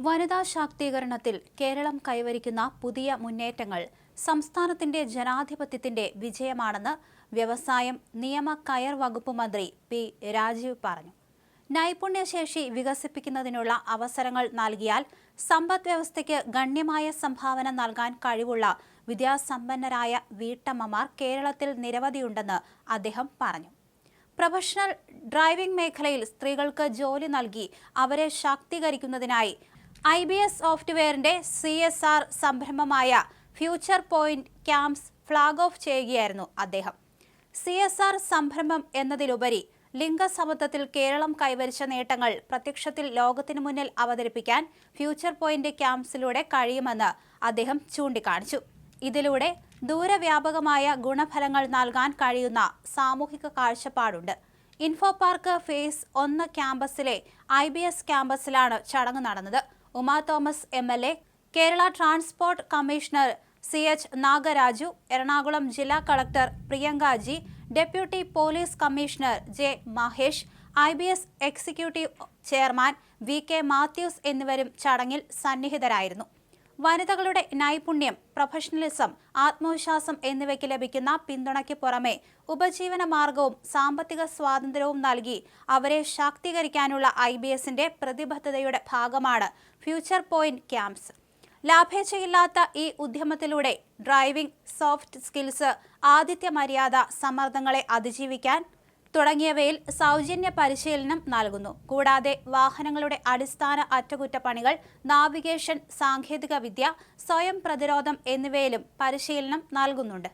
വനിതാ ശാക്തീകരണത്തിൽ കേരളം കൈവരിക്കുന്ന പുതിയ മുന്നേറ്റങ്ങൾ സംസ്ഥാനത്തിന്റെ ജനാധിപത്യത്തിന്റെ വിജയമാണെന്ന് വ്യവസായം നിയമ കയർ വകുപ്പ് മന്ത്രി പി. രാജീവ് പറഞ്ഞു. നൈപുണ്യശേഷി വികസിപ്പിക്കുന്നതിനുള്ള അവസരങ്ങൾ നൽകിയാൽ സമ്പദ് വ്യവസ്ഥയ്ക്ക് ഗണ്യമായ സംഭാവന നൽകാൻ കഴിവുള്ള വിദ്യാസമ്പന്നരായ വീട്ടമ്മമാർ കേരളത്തിൽ നിരവധിയുണ്ടെന്ന് അദ്ദേഹം പറഞ്ഞു. പ്രൊഫഷണൽ ഡ്രൈവിംഗ് മേഖലയിൽ സ്ത്രീകൾക്ക് ജോലി നൽകി അവരെ ശാക്തീകരിക്കുന്നതിനായി ഐ ബി എസ് സോഫ്റ്റ്വെയറിന്റെ സി എസ് ആർ സംരംഭമായ future point camps flag off ചെയ്യുകയായിരുന്നു അദ്ദേഹം. സി എസ് ആർ സംരംഭം എന്നതിലുപരി ലിംഗസമത്വത്തിൽ കേരളം കൈവരിച്ച നേട്ടങ്ങൾ പ്രത്യക്ഷത്തിൽ ലോകത്തിനു മുന്നിൽ അവതരിപ്പിക്കാൻ ഫ്യൂച്ചർ പോയിന്റ് ക്യാമ്പ്സിലൂടെ കഴിയുമെന്ന് അദ്ദേഹം ചൂണ്ടിക്കാണിച്ചു. ഇതിലൂടെ ദൂരവ്യാപകമായ ഗുണഫലങ്ങൾ നൽകാൻ കഴിയുന്ന സാമൂഹിക കാഴ്ചപ്പാടുണ്ട്. ഇൻഫോ പാർക്ക് ഫേസ് ഒന്ന് ക്യാമ്പസിലെ ഐ ബി എസ് ക്യാമ്പസിലാണ് ചടങ്ങ് നടന്നത്. Uma Thomas M L A Kerala transport commissioner C H Nagaraju Ernakulam ജില്ലാ collector Priyanka G deputy police commissioner J Mahesh I B S executive chairman V K Mathews എന്നിവരും ചടങ്ങിൽ സന്നിഹിതരായിരുന്നു. വനിതകളുടെ നൈപുണ്യം professionalism ആത്മവിശ്വാസം എന്നിവയ്ക്ക് ലഭിക്കുന്ന പിന്തുണയ്ക്ക് പുറമെ ഉപജീവന മാർഗവും സാമ്പത്തിക സ്വാതന്ത്ര്യവും നൽകി അവരെ ശാക്തീകരിക്കാനുള്ള ഐ ബി എസിന്റെ പ്രതിബദ്ധതയുടെ ഭാഗമാണ് ഫ്യൂച്ചർ പോയിന്റ് ക്യാമ്പ്സ് ലാഭേച്ഛയില്ലാത്ത ഈ ഉദ്യമത്തിലൂടെ ഡ്രൈവിംഗ് സോഫ്റ്റ് സ്കിൽസ് ആതിഥ്യ മര്യാദ സമ്മർദ്ദങ്ങളെ അതിജീവിക്കാൻ തുടങ്ങിയവയിൽ സൗജന്യ പരിശീലനം നൽകുന്നു. കൂടാതെ വാഹനങ്ങളുടെ അടിസ്ഥാന അറ്റകുറ്റപ്പണികൾ നാവിഗേഷൻ സാങ്കേതികവിദ്യ സ്വയം പ്രതിരോധം എന്നിവയിലും പരിശീലനം നൽകുന്നുണ്ട്.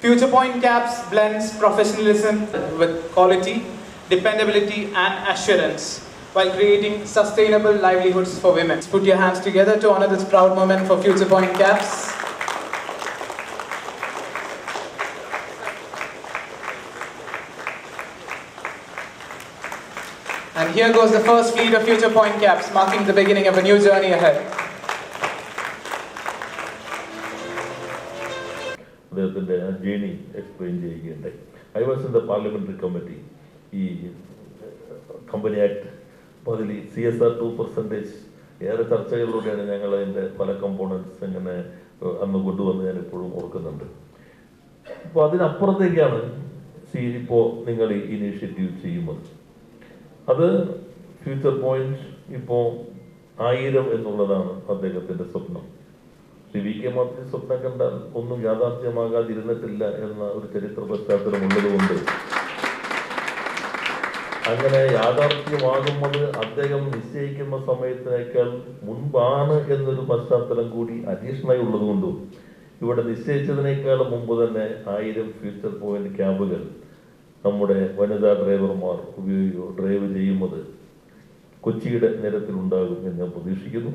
Future Point Caps blends professionalism with quality, dependability, and assurance while creating sustainable livelihoods for women. Put your hands together to honor this proud moment for Future Point Caps. And here goes the first fleet of Future Point Caps, marking the beginning of a new journey ahead. അദ്ദേഹത്തിന്റെ journey explain ചെയ്യുകയുണ്ടായി. I was in the parliamentary committee ഈ company act അപ്പോൾ അതിൽ C S R two percentage ഏറെ ചർച്ചകളിലൂടെയാണ് ഞങ്ങൾ അതിന്റെ പല കമ്പോണൻസ് ഇങ്ങനെ അന്ന് കൊണ്ടുവന്ന് ഞാൻ എപ്പോഴും ഓർക്കുന്നുണ്ട്. അപ്പോൾ അതിനപ്പുറത്തേക്കാണ് സി ഇപ്പോൾ നിങ്ങൾ ഈ ഇനീഷ്യേറ്റീവ് ചെയ്യുന്നത്. അത് ഫ്യൂച്ചർ പോയിന്റ് ഇപ്പോൾ ആയിരം എന്നുള്ളതാണ് അദ്ദേഹത്തിന്റെ സ്വപ്നം. ശ്രീ വി കെ മാത്യു സ്വപ്നം കണ്ടാൽ ഒന്നും യാഥാർത്ഥ്യമാകാതിരുന്നിട്ടില്ല എന്ന ഒരു ചരിത്ര പശ്ചാത്തലം ഉള്ളതുകൊണ്ട് അങ്ങനെ യാഥാർത്ഥ്യമാകുന്നത് അദ്ദേഹം നിശ്ചയിക്കുന്ന സമയത്തിനേക്കാൾ മുൻപാണ് എന്നൊരു പശ്ചാത്തലം കൂടി അഡീഷണലായി ഉള്ളതുകൊണ്ടും ഇവിടെ നിശ്ചയിച്ചതിനേക്കാൾ മുമ്പ് തന്നെ ആയിരം ഫ്യൂച്ചർ പോയിന്റ് ക്യാമ്പുകൾ നമ്മുടെ വനിതാ ഡ്രൈവർമാർ ഉപയോഗിക്കുക ഡ്രൈവ് ചെയ്യുന്നത് കൊച്ചിയുടെ നിരത്തിലുണ്ടാകും എന്ന് ഞാൻ പ്രതീക്ഷിക്കുന്നു.